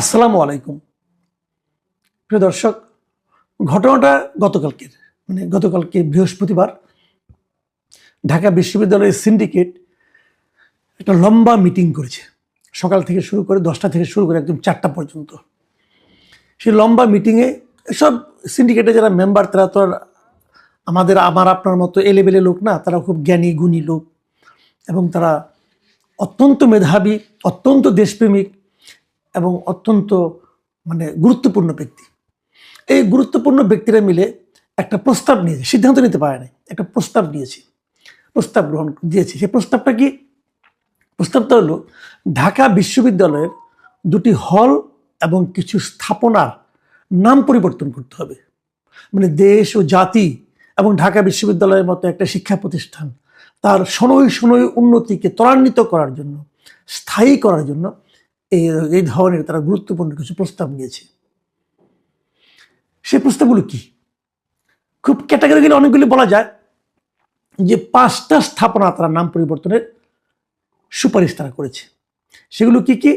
আসসালামু আলাইকুম। প্রিয় দর্শক, ঘটনাটা গতকালকের মানে গতকালকে বৃহস্পতিবার ঢাকা বিশ্ববিদ্যালয়ের সিন্ডিকেট একটা লম্বা মিটিং করেছে। সকাল থেকে শুরু করে দশটা থেকে শুরু করে একদম চারটা পর্যন্ত। সেই লম্বা মিটিংয়ে সব সিন্ডিকেটের যারা মেম্বার, তারা তো আর আমাদের, আমার, আপনার মতো এলেবেলে লোক না, তারা খুব জ্ঞানী, গুণী লোক এবং তারা অত্যন্ত মেধাবী, অত্যন্ত দেশপ্রেমিক এবং অত্যন্ত মানে গুরুত্বপূর্ণ ব্যক্তি। এই গুরুত্বপূর্ণ ব্যক্তিরা মিলে একটা প্রস্তাব নিয়েছে, সিদ্ধান্ত নিতে পারে নাই একটা প্রস্তাব নিয়েছে প্রস্তাব গ্রহণ দিয়েছে। সেই প্রস্তাবটা কি? প্রস্তাবটা হলো, ঢাকা বিশ্ববিদ্যালয়ের দুটি হল এবং কিছু স্থাপনার নাম পরিবর্তন করতে হবে। মানে দেশ ও জাতি এবং ঢাকা বিশ্ববিদ্যালয়ের মতো একটা শিক্ষা প্রতিষ্ঠান, তার শনৈ শনৈ উন্নতিকে ত্বরান্বিত করার জন্য, স্থায়ী করার জন্য এই এই ধরনের তারা গুরুত্বপূর্ণ কিছু প্রস্তাব নিয়েছে। সেই প্রস্তাবগুলো কি? খুব ক্যাটাগরিগুলি অনেকগুলি বলা যায় যে পাঁচটা স্থাপনা তারা নাম পরিবর্তনের সুপারিশ তারা করেছে। সেগুলো কি কি?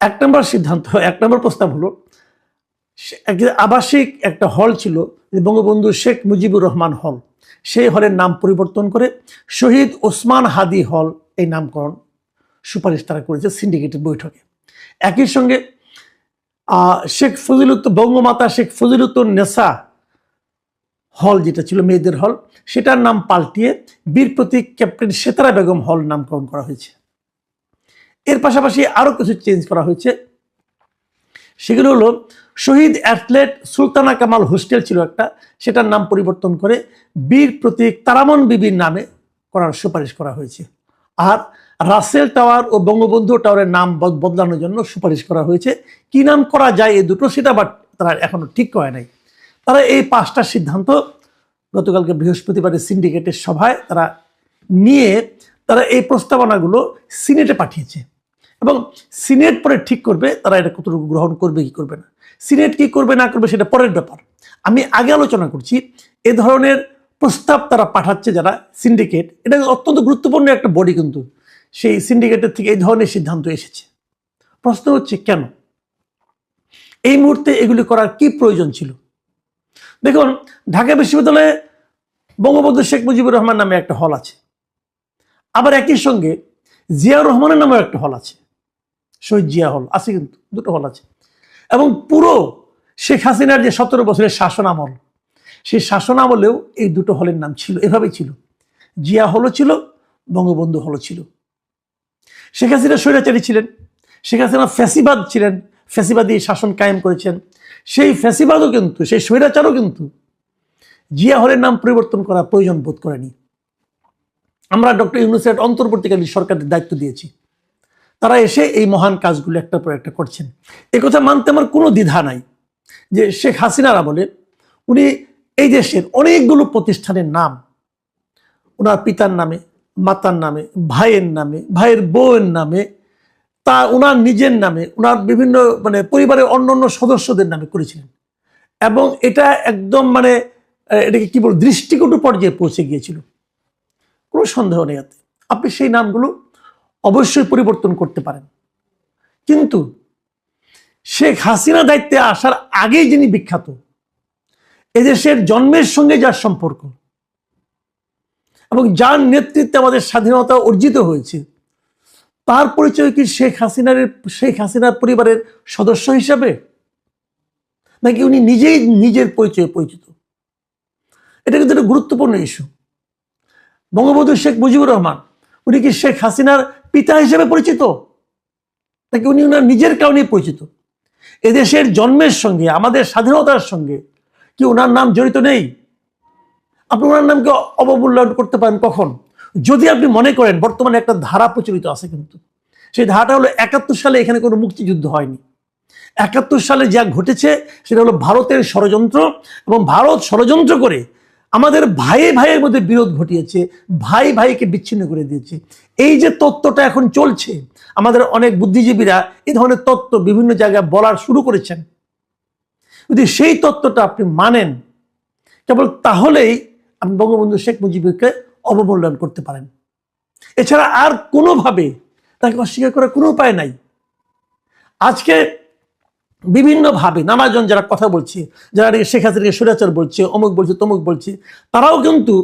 এক নম্বর সিদ্ধান্ত, এক নম্বর প্রস্তাব হলো আবাসিক একটা হল ছিল বঙ্গবন্ধু শেখ মুজিবুর রহমান হল। সেই হলের নাম পরিবর্তন করে শহীদ ওসমান হাদি হল এই নামকরণ সুপারিশ তারা করেছে সিন্ডিকেটের বৈঠকে। একই সঙ্গে শেখ ফজিলুত বঙ্গমাতা শেখ ফজিলুত্তর নেসা হল যেটা ছিল মেয়েদের হল, সেটার নাম পাল্টিয়ে বীর প্রতীক ক্যাপ্টেন সেতারা বেগম হল নামকরণ করা হয়েছে। এর পাশাপাশি আরও কিছু চেঞ্জ করা হয়েছে। সেগুলো হলো, শহীদ অ্যাথলেট সুলতানা কামাল হোস্টেল ছিল একটা, সেটার নাম পরিবর্তন করে বীর প্রতীক তারামন বিবির নামে করার সুপারিশ করা হয়েছে। আর রাসেল টাওয়ার ও বঙ্গবন্ধু টাওয়ারের নাম বদ- বদলানোর জন্য সুপারিশ করা হয়েছে। কি নাম করা যায় এই দুটো সেটা বাট তারা এখনও ঠিক করে নাই। তারা এই পাঁচটা সিদ্ধান্ত গতকালকে বৃহস্পতিবারের সিন্ডিকেটের সভায় তারা নিয়ে তারা এই প্রস্তাবনাগুলো সিনেটে পাঠিয়েছে। এবং সিনেট পরে ঠিক করবে তারা এটা কতটুকু গ্রহণ করবে, কি করবে না। সিনেট কি করবে, না করবে সেটা পরের ব্যাপার। আমি আগে আলোচনা করছি এ ধরনের প্রস্তাব তারা পাঠাচ্ছে যারা সিন্ডিকেট এটা অত্যন্ত গুরুত্বপূর্ণ একটা বডি কিন্তু। সেই সিন্ডিকেটের থেকে এই ধরনের সিদ্ধান্ত এসেছে। প্রশ্ন হচ্ছে কেন? এই মুহূর্তে এগুলি করার কি প্রয়োজন ছিল? দেখুন, ঢাকা বিশ্ববিদ্যালয়ে বঙ্গবন্ধু শেখ মুজিবুর রহমান নামে একটা হল আছে। আবার একই সঙ্গে জিয়াউর রহমানের নামেও একটা হল আছে। শহীদ জিয়া হল আছে কিন্তু, দুটো হল আছে। এবং পুরো শেখ হাসিনার যে সতেরো বছরের শাসন আমল সেই শাসন আমলেও এই দুটো হলের নাম ছিল, এভাবেই ছিল। জিয়া হলও ছিল, বঙ্গবন্ধু হলও ছিল। শেখ হাসিনা স্বৈরাচারী ছিলেন, শেখ হাসিনা ফ্যাসিবাদ ছিলেন, ফ্যাসিবাদী শাসন কায়েম করেছেন। সেই ফ্যাসিবাদও কিন্তু, সেই স্বৈরাচারও কিন্তু জিয়া হলের নাম পরিবর্তন করা প্রয়োজন বোধ করেনি। আমরা ডক্টর ইউনুসের অন্তর্বর্তীকালীন সরকারের দায়িত্ব দিয়েছি। তারা এসে এই মহান কাজগুলো একটা পর একটা করছেন। কথা মানতে আমার কোনো দ্বিধা নাই যে শেখ হাসিনার আমলে উনি এই দেশের অনেকগুলো প্রতিষ্ঠানের নাম। ওনার পিতার নামে, মাতার নামে, ভাইয়ের নামে, ভাইয়ের বউয়ের নামে, তা ওনার নিজের নামে, ওনার বিভিন্ন মানে পরিবারের অন্য অন্য সদস্যদের নামে করেছিলেন। এবং এটা একদম মানে এটাকে কি বল দৃষ্টিকটু পর্যায়ে পৌঁছে গিয়েছিল। কোনো সন্দেহ নেই এতে। আপনি সেই নামগুলো অবশ্যই পরিবর্তন করতে পারেন। কিন্তু শেখ হাসিনা দায়িত্বে আসার আগেই যিনি বিখ্যাত এদেশের জন্মের সঙ্গে যার সম্পর্ক এবং যার নেতৃত্বে আমাদের স্বাধীনতা অর্জিত হয়েছে, তার পরিচয় কি শেখ হাসিনার শেখ হাসিনার পরিবারের সদস্য হিসাবে? নাকি উনি নিজেই নিজের পরিচয়ে পরিচিত? এটা কিন্তু একটা গুরুত্বপূর্ণ ইস্যু বঙ্গবন্ধু শেখ মুজিবুর রহমান, উনি কি শেখ হাসিনার পিতা হিসেবে পরিচিত? নাকি উনি ওনার নিজের কারণে পরিচিত? এদেশের জন্মের সঙ্গে, আমাদের স্বাধীনতার সঙ্গে কি ওনার নাম জড়িত নেই? আপনি ওনার নামকে অবমূল্যায়ন করতে পারেন কখন? যদি আপনি মনে করেন, বর্তমানে একটা ধারা প্রচলিত আছে কিন্তু। সেই ধারাটা হলো একাত্তর সালে এখানে কোনো মুক্তিযুদ্ধ হয়নি। একাত্তর সালে যা ঘটেছে, সেটা হলো ভারতের ষড়যন্ত্র এবং ভারত ষড়যন্ত্র করে আমাদের ভাই ভাইয়ের মধ্যে বিরোধ ঘটিয়েছে, ভাই ভাইকে বিচ্ছিন্ন করে দিয়েছে। এই যে তত্ত্বটা এখন চলছে, আমাদের অনেক বুদ্ধিজীবীরা এই ধরনের তত্ত্ব বিভিন্ন জায়গায় বলার শুরু করেছেন। যদি সেই তত্ত্বটা আপনি মানেন, কেবল তাহলেই আপনি বঙ্গবন্ধু শেখ মুজিবকে অবমূল্যায়ন করতে পারেন। এছাড়া আর কোনোভাবে তাকে অস্বীকার করার কোনো উপায় নাই। আজকে বিভিন্নভাবে নানাজন যারা কথা বলছে, যারা শেখ হাসিনাকে সুরাচার বলছে, অমুক বলছে, তমুক বলছে, তারাও কিন্তু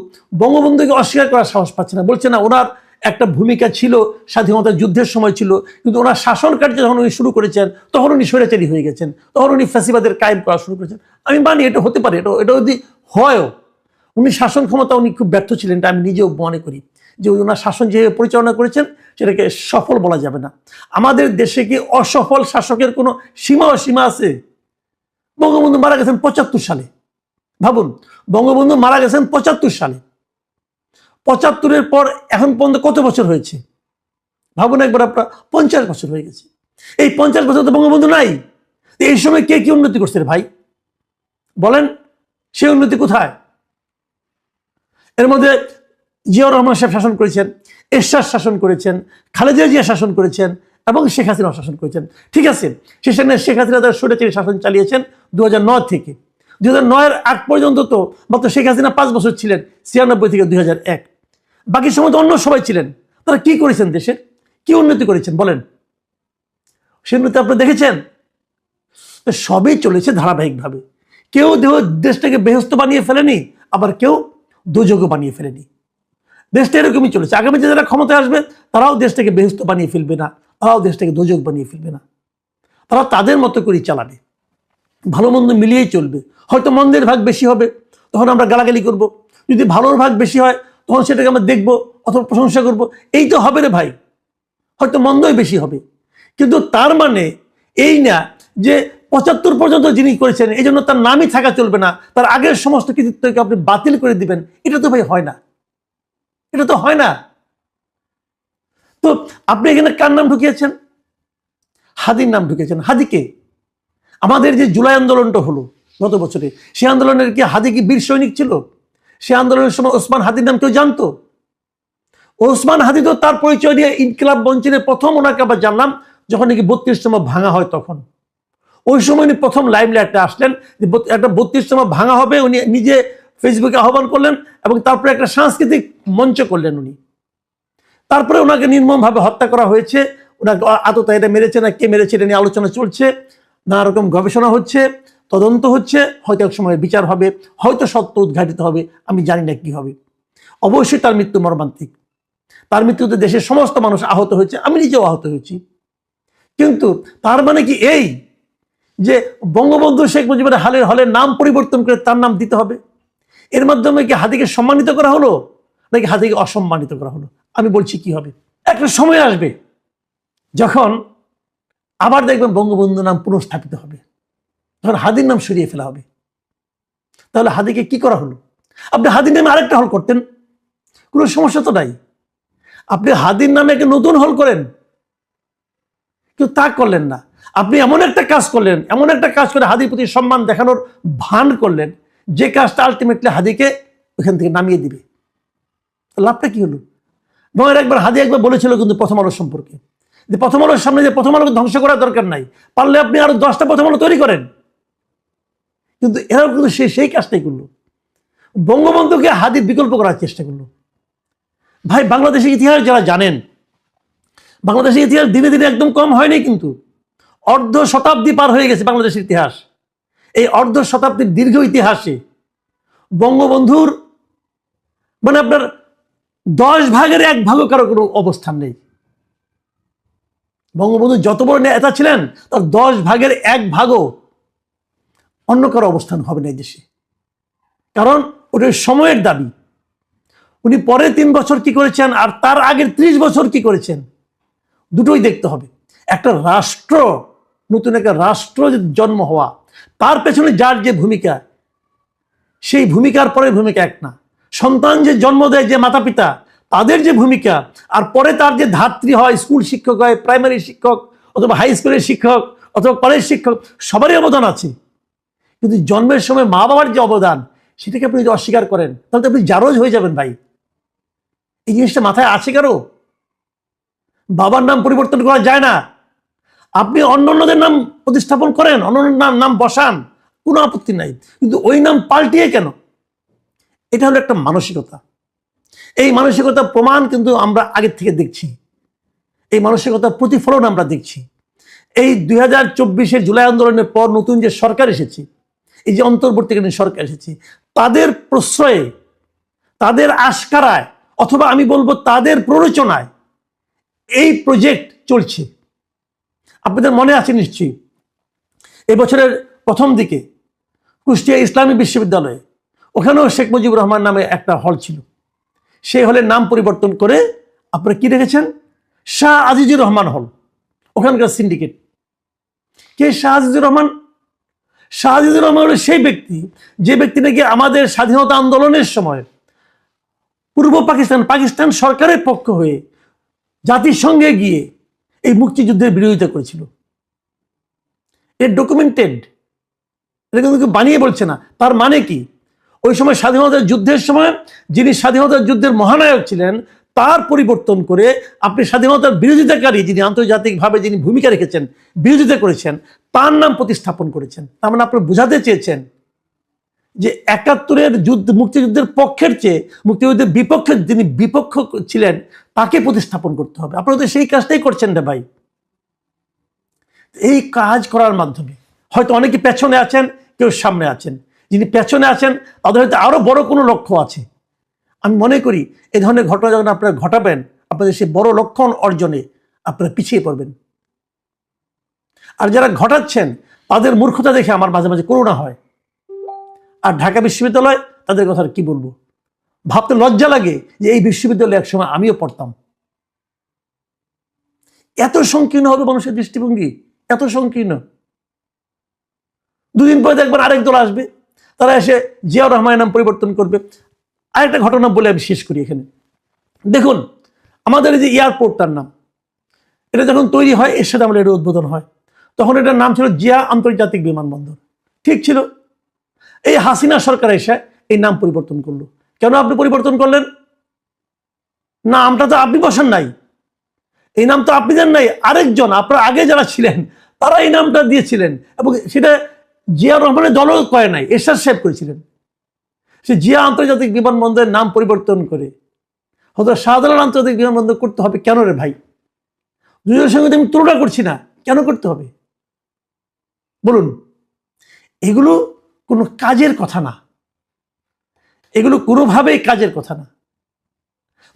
বঙ্গবন্ধুকে অস্বীকার করার সাহস পাচ্ছে না। বলছে না, ওনার একটা ভূমিকা ছিল স্বাধীনতা যুদ্ধের সময় ছিল, কিন্তু ওনার শাসন কার্য যখন উনি শুরু করেছেন, তখন উনি স্বৈরাচারী হয়ে গেছেন, তখন উনি ফ্যাসিবাদের কায়েম করা শুরু করেছেন। আমি মানি এটা হতে পারে, এটা এটা যদি হয়ও, উনি শাসন ক্ষমতা উনি খুব ব্যর্থ ছিলেন, এটা আমি নিজেও মনে করি, যে ওনার শাসন যেভাবে পরিচালনা করেছেন, সেটাকে সফল বলা যাবে না। আমাদের দেশে কি অসফল শাসকের কোনো সীমা অসীমা আছে? বঙ্গবন্ধু মারা গেছেন পঁচাত্তর সালে। ভাবুন, বঙ্গবন্ধু মারা গেছেন পঁচাত্তর সালে। পঁচাত্তরের পর এখন পর্যন্ত কত বছর হয়েছে? ভাবুন একবার আপনার, পঞ্চাশ বছর হয়ে গেছে। এই পঞ্চাশ বছর তো বঙ্গবন্ধু নাই। এই সময় কে কি উন্নতি করছে ভাই? বলেন, সে উন্নতি কোথায়? এর মধ্যে জিয়াউর রহমান সাহেব শাসন করেছেন, এরশাদ শাসন করেছেন, খালেদা জিয়া শাসন করেছেন এবং শেখ হাসিনা শাসন করেছেন। ঠিক আছে সেখানে শেখ হাসিনা তার স্বৈরাচারী শাসন চালিয়েছেন দু হাজার নয় থেকে। দু হাজার নয়ের আগ পর্যন্ত তো মাত্র শেখ হাসিনা পাঁচ বছর ছিলেন, ছিয়ানব্বই থেকে দুই এক। বাকি সময় তো অন্য সবাই ছিলেন। তারা কি করেছেন দেশের? কি উন্নতি করেছেন? বলেন। সে উন্নতি আপনি দেখেছেন? সবই চলেছে ধারাবাহিকভাবে। কেউ দেহ দেশটাকে বেহস্ত বানিয়ে ফেলেনি, আবার কেউ দুযোগ্য বানিয়ে ফেলেনি। দেশটা এরকমই চলেছে। আগামীতে যারা ক্ষমতায় আসবে, তারাও দেশটাকে বেহস্ত বানিয়ে ফেলবে না, তারাও দেশটাকে দুযোগ বানিয়ে ফেলবে না। তারা তাদের মতো করেই চালাবে। ভালো মন্দ মিলিয়েই চলবে। হয়তো মন্দের ভাগ বেশি হবে, তখন আমরা গালাগালি করব। যদি ভালোর ভাগ বেশি হয় তখন সেটাকে আমরা দেখব, অথবা প্রশংসা করব। এই তো হবে রে ভাই। হয়তো মন্দই বেশি হবে। কিন্তু তার মানে এই না যে পঁচাত্তর পর্যন্ত যিনি করেছেন, এই জন্য তার নামই থাকা চলবে না। তার আগের সমস্ত কৃতিত্বকে আপনি বাতিল করে দিবেন। এটা তো ভাই হয় না। এটা তো হয় না। তো আপনি এখানে কার নাম ঢুকিয়েছেন? হাদির নাম ঢুকিয়েছেন। হাদিকে আমাদের যে জুলাই আন্দোলনটা হলো গত বছরে সে আন্দোলনের কি হাদি কি বীর সৈনিক ছিল? সে আন্দোলনের সময় ওসমান হাদির নাম কেউ জানতো? ওসমান হাদি তো তার পরিচয় দিয়ে ইনকিলাব বঞ্চনে প্রথম ওনাকে আবার জানলাম যখন নাকি বত্রিশতম ভাঙা হয় তখন। ওই সময় উনি প্রথম লাইভ লাইটে আসলেন যে একটা বত্রিশতম ভাঙা হবে, উনি নিজে ফেসবুকে আহ্বান করলেন এবং তারপরে একটা সাংস্কৃতিক মঞ্চ করলেন উনি। তারপরে ওনাকে নির্মমভাবে হত্যা করা হয়েছে। ওনাকে আততায়ীরা মেরেছে না, কে মেরেছে এটা নিয়ে আলোচনা চলছে, নানা রকম গবেষণা হচ্ছে। তদন্ত হচ্ছে, হয়তো এক সময় বিচার হবে, হয়তো সত্য উদ্ঘাটিত হবে, আমি জানি না কি হবে। অবশ্যই তার মৃত্যু মর্মান্তিক। তার মৃত্যুতে দেশের সমস্ত মানুষ আহত হয়েছে, আমি নিজেও আহত হয়েছি। কিন্তু তার মানে কি এই যে বঙ্গবন্ধু শেখ মুজিবের হালের হলের নাম পরিবর্তন করে তার নাম দিতে হবে? এর মাধ্যমে কি হাতিকে সম্মানিত করা হলো, নাকি হাতিকে অসম্মানিত করা হলো? আমি বলছি কি হবে? একটা সময় আসবে, যখন আবার দেখবেন বঙ্গবন্ধু নাম পুনঃস্থাপিত হবে। তখন হাদির নাম সরিয়ে ফেলা হবে। তাহলে হাদিকে কি করা হলো? আপনি হাদির নামে আরেকটা হল করতেন। কোনো সমস্যা তো নাই। আপনি হাদির নামে একটা নতুন হল করেন। কিন্তু তা করলেন না। আপনি এমন একটা কাজ করলেন, এমন একটা কাজ করে হাদির প্রতি সম্মান দেখানোর ভান করলেন, যে কাজটা আলটিমেটলি হাদিকে ওখান থেকে নামিয়ে দিবে। লাভটা কি হলো? নয়ের একবার হাদি একবার বলেছিল কিন্তু প্রথম আলো সম্পর্কে। যে প্রথম আলোর সামনে যে প্রথম আলোকে ধ্বংস করার দরকার নাই। পারলে আপনি আরও দশটা প্রথম আলো তৈরি করেন। কিন্তু এরাও কিন্তু সে সেই কাজটাই করল। বঙ্গবন্ধুকে হাদির বিকল্প করার চেষ্টা করল। ভাই, বাংলাদেশের ইতিহাস যারা জানেন, বাংলাদেশের ইতিহাস দিনে দিনে একদম কম হয়নি কিন্তু অর্ধ শতাব্দী পার হয়ে গেছে বাংলাদেশের ইতিহাস। এই অর্ধ শতাব্দীর দীর্ঘ ইতিহাসে বঙ্গবন্ধুর মানে আপনার দশ ভাগের এক ভাগও কারও কোনো অবস্থান নেই। বঙ্গবন্ধু যত বড় নেতা ছিলেন, তার দশ ভাগের এক ভাগও অন্য কারও অবস্থান হবে না দেশে। কারণ ওটা সময়ের দাবি। উনি পরে তিন বছর কি করেছেন আর তার আগের ত্রিশ বছর কি করেছেন, দুটোই দেখতে হবে। একটা রাষ্ট্র, নতুন একটা রাষ্ট্র জন্ম হওয়া, তার পেছনে যার যে ভূমিকা, সেই ভূমিকার পরের ভূমিকা এক না। সন্তান যে জন্ম দেয় যে মাতা পিতা তাদের যে ভূমিকা, আর পরে তার যে ধাত্রী হয়, স্কুল শিক্ষক হয়, প্রাইমারি শিক্ষক, অথবা হাই স্কুলের শিক্ষক, অথবা কলেজ শিক্ষক, সবারই অবদান আছে। কিন্তু জন্মের সময় মা বাবার যে অবদান, সেটাকে আপনি যদি অস্বীকার করেন, তাহলে তো আপনি জারজ হয়ে যাবেন ভাই। এই জিনিসটা মাথায় আছে কারও? বাবার নাম পরিবর্তন করা যায় না। আপনি অন্য অন্যদের নাম প্রতিস্থাপন করেন অন্য নাম নাম বসান, কোনো আপত্তি নাই। কিন্তু ওই নাম পাল্টিয়ে কেন? এটা হলো একটা মানসিকতা। এই মানসিকতা প্রমাণ কিন্তু আমরা আগের থেকে দেখছি। এই মানসিকতার প্রতিফলন আমরা দেখছি। এই দুই হাজার জুলাই আন্দোলনের পর নতুন যে সরকার এসেছে এই যে অন্তর্বর্তীকালীন সরকার এসেছে, তাদের প্রশ্রয়ে, তাদের আশকারায়, অথবা আমি বলব তাদের প্ররোচনায় এই প্রজেক্ট চলছে। আপনাদের মনে আছে নিশ্চয়ই, এবছরের প্রথম দিকে কুষ্টিয়া ইসলামী বিশ্ববিদ্যালয়ে ওখানেও শেখ মুজিবুর রহমান নামে একটা হল ছিল। সেই হলের নাম পরিবর্তন করে আপনারা কি রেখেছেন শাহ আজিজুর রহমান হল, ওখানকার সিন্ডিকেট কে শাহ আজিজুর রহমান? শাহ আজিজুর রহমান হলো সেই ব্যক্তি, যে ব্যক্তি নাকি আমাদের স্বাধীনতা আন্দোলনের সময় পূর্ব পাকিস্তান পাকিস্তান সরকারের পক্ষ হয়ে জাতিসংঘে গিয়ে এই মুক্তিযুদ্ধের বিরোধিতা করেছিল। এর ডকুমেন্টেড এটা কিন্তু বানিয়ে বলছে না। তার মানে কি? ওই সময় স্বাধীনতার যুদ্ধের সময় যিনি স্বাধীনতার যুদ্ধের মহানায়ক ছিলেন তার পরিবর্তন করে আপনি স্বাধীনতার বিরোধিতাকারী যিনি আন্তর্জাতিকভাবে যিনি ভূমিকা রেখেছেন, বিরোধিতা করেছেন, তার নাম প্রতিস্থাপন করেছেন। তার মানে আপনি বোঝাতে চেয়েছেন যে একাত্তরের যুদ্ধ, মুক্তিযুদ্ধের পক্ষের চেয়ে, মুক্তিযুদ্ধের বিপক্ষে যিনি বিপক্ষ ছিলেন, তাকে প্রতিস্থাপন করতে হবে। আপনারা তো সেই কাজটাই করছেন রে ভাই। এই কাজ করার মাধ্যমে হয়তো অনেকে পেছনে আছেন, কেউ সামনে আছেন। যিনি পেছনে আছেন, তাদের হয়তো আরও বড় কোনো লক্ষ্য আছে। আমি মনে করি এই ধরনের ঘটনা যখন আপনারা ঘটাবেন, আপনাদের সেই বড় লক্ষণ অর্জনে আপনারা পিছিয়ে পড়বেন। আর যারা ঘটাচ্ছেন, তাদের মূর্খতা দেখে আমার মাঝে মাঝে করুণা হয়। আর ঢাকা বিশ্ববিদ্যালয়, তাদের কথা কি বলব? ভাবতে লজ্জা লাগে যে এই বিশ্ববিদ্যালয়ে একসময় আমিও পড়তাম। এত সংকীর্ণ হবে মানুষের দৃষ্টিভঙ্গি? এত সংকীর্ণ? দুদিন পরে দেখবেন আরেক দল আসবে, তারা এসে জিয়াউর রহমানের নাম পরিবর্তন করবে। আরেকটা ঘটনা বলে আমি শেষ করি এখানে। দেখুন, আমাদের এই যে এয়ারপোর্টটার নাম, এটা যখন তৈরি হয়, এর সাথে আমাদের এটা উদ্বোধন হয়। তখন এটার নাম ছিল জিয়া আন্তর্জাতিক বিমানবন্দর। ঠিক ছিল। এই হাসিনা সরকার এসে এই নাম পরিবর্তন করল। কেন আপনি পরিবর্তন করলেন? না নামটা তো আপনি বসান নাই। এই নাম তো আপনি দেন নাই। আরেকজন, আপনার আগে যারা ছিলেন, তারা এই নামটা দিয়েছিলেন। এবং সেটা জিয়া রহমানের দলও করে নাই, এরশাদ সাহেব করেছিলেন। সে জিয়া আন্তর্জাতিক বিমানবন্দরের নাম পরিবর্তন করে, হয়তো শাহজালাল আন্তর্জাতিক বিমানবন্দর করতে হবে কেন রে ভাই? দুজনের সঙ্গে আমি তুলনা করছি না, কেন করতে হবে? বলুন, এগুলো কোনো কাজের কথা না। এগুলো কোনোভাবেই কাজের কথা না।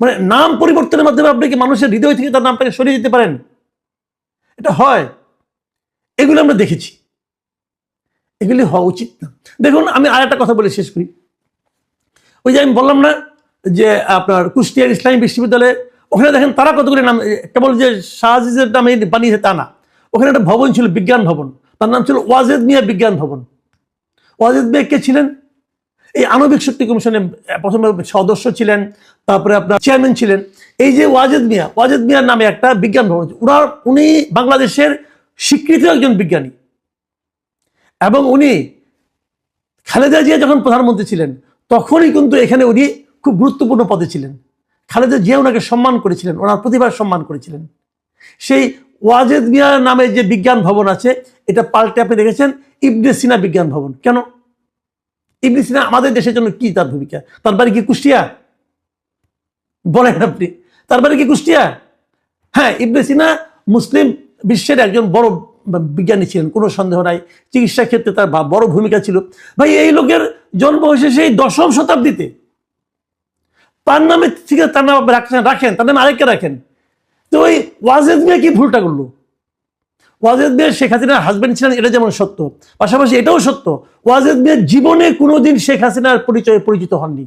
মানে নাম পরিবর্তনের মাধ্যমে আপনি কি মানুষের হৃদয় থেকে তার নামটাকে সরিয়ে দিতে পারেন? এটা হয়। এগুলো আমরা দেখেছি। এগুলি হওয়া উচিত না। দেখুন, আমি আর একটা কথা বলে শেষ করি। ওই যে আমি বললাম না যে আপনার কুষ্টিয়ার ইসলামী বিশ্ববিদ্যালয়ে, ওখানে দেখেন তারা কতগুলি নাম, কেবল যে শাহজিজের নামে বানিয়েছে তা না। ওখানে একটা ভবন ছিল, বিজ্ঞান ভবন। তার নাম ছিল ওয়াজেদ মিয়া বিজ্ঞান ভবন। ওয়াজেদ মিয়া কে ছিলেন? এই আণবিক শক্তি কমিশনে প্রথমে সদস্য ছিলেন, তারপরে আপনার চেয়ারম্যান ছিলেন। এই যে ওয়াজেদ মিয়া, ওয়াজেদ মিয়ার নামে একটা বিজ্ঞান ভবন উনার, উনি বাংলাদেশের স্বীকৃত একজন বিজ্ঞানী। এবং উনি খালেদা জিয়া যখন প্রধানমন্ত্রী ছিলেন তখনই কিন্তু এখানে উনি খুব গুরুত্বপূর্ণ পদে ছিলেন। খালেদা জিয়া ওনাকে সম্মান করেছিলেন, ওনার প্রতিভার সম্মান করেছিলেন। সেই ওয়াজেদ মিয়া নামে যে বিজ্ঞান ভবন আছে, এটা পাল্টে আপনি দেখেছেন, ইবনে সিনা বিজ্ঞান ভবন। কেন? ইবনে সিনা আমাদের দেশের জন্য কি তার ভূমিকা? তার বাড়ি কি কুষ্টিয়া? বলেন আপনি, তার বাড়ি কি কুষ্টিয়া? হ্যাঁ ইবনে সিনা মুসলিম বিশ্বের একজন বড় বিজ্ঞানী ছিলেন, কোনো সন্দেহ নাই। চিকিৎসা ক্ষেত্রে তার বড় ভূমিকা ছিল। ভাই, এই লোকের জন্ম হয়েছে সেই দশম শতাব্দীতে। তার নামে ঠিক আছে, তার নাম রাখছেন, রাখেন, তার নামে আরেককে রাখেন। তো ওই ওয়াজেদ মিয়া কি ভুলটা করল? ওয়াজেদ মিয়া, শেখ হাসিনার হাজবেন্ড ছিলেন, এটা যেমন সত্য। পাশাপাশি এটাও সত্য, ওয়াজেদ মিয়া জীবনে কোনোদিন শেখ হাসিনার পরিচয়ে পরিচিত হননি।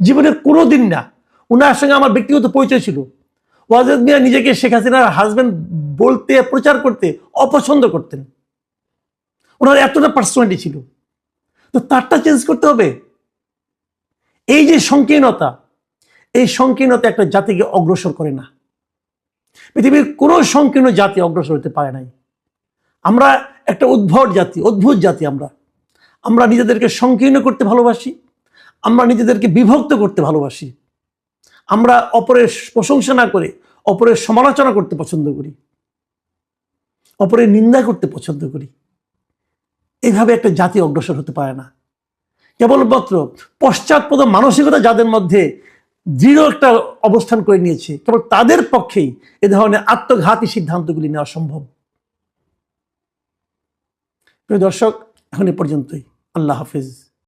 জীবনে কোনোদিন না। ওনার সঙ্গে আমার ব্যক্তিগত পরিচয় ছিল। ওয়াজেদ মিয়া নিজেকে শেখ হাসিনার হাজবেন্ড বলতে, প্রচার করতে অপছন্দ করতেন। ওনার এতটা পার্সোনালিটি ছিল। তো তারটা চেঞ্জ করতে হবে। এই যে সংকীর্ণতা, এই সংকীর্ণতা একটা জাতিকে অগ্রসর করে না। পৃথিবীর কোনো সংকীর্ণ জাতি অগ্রসর হতে পারে নাই। আমরা একটা উদ্ভট জাতি, অদ্ভুত জাতি আমরা। আমরা নিজেদেরকে সংকীর্ণ করতে ভালোবাসি। আমরা নিজেদেরকে বিভক্ত করতে ভালোবাসি। আমরা অপরের প্রশংসা না করে, অপরের সমালোচনা করতে পছন্দ করি, অপরের নিন্দা করতে পছন্দ করি। এইভাবে একটা জাতি অগ্রসর হতে পারে না। কেবলমাত্র পশ্চাৎপদ মানসিকতা যাদের মধ্যে দৃঢ় একটা অবস্থান করে নিয়েছে, কেবল তাদের পক্ষেই এ ধরনের আত্মঘাতী সিদ্ধান্তগুলি নেওয়া সম্ভব। প্রিয় দর্শক, এখন এ পর্যন্তই। আল্লাহ হাফিজ।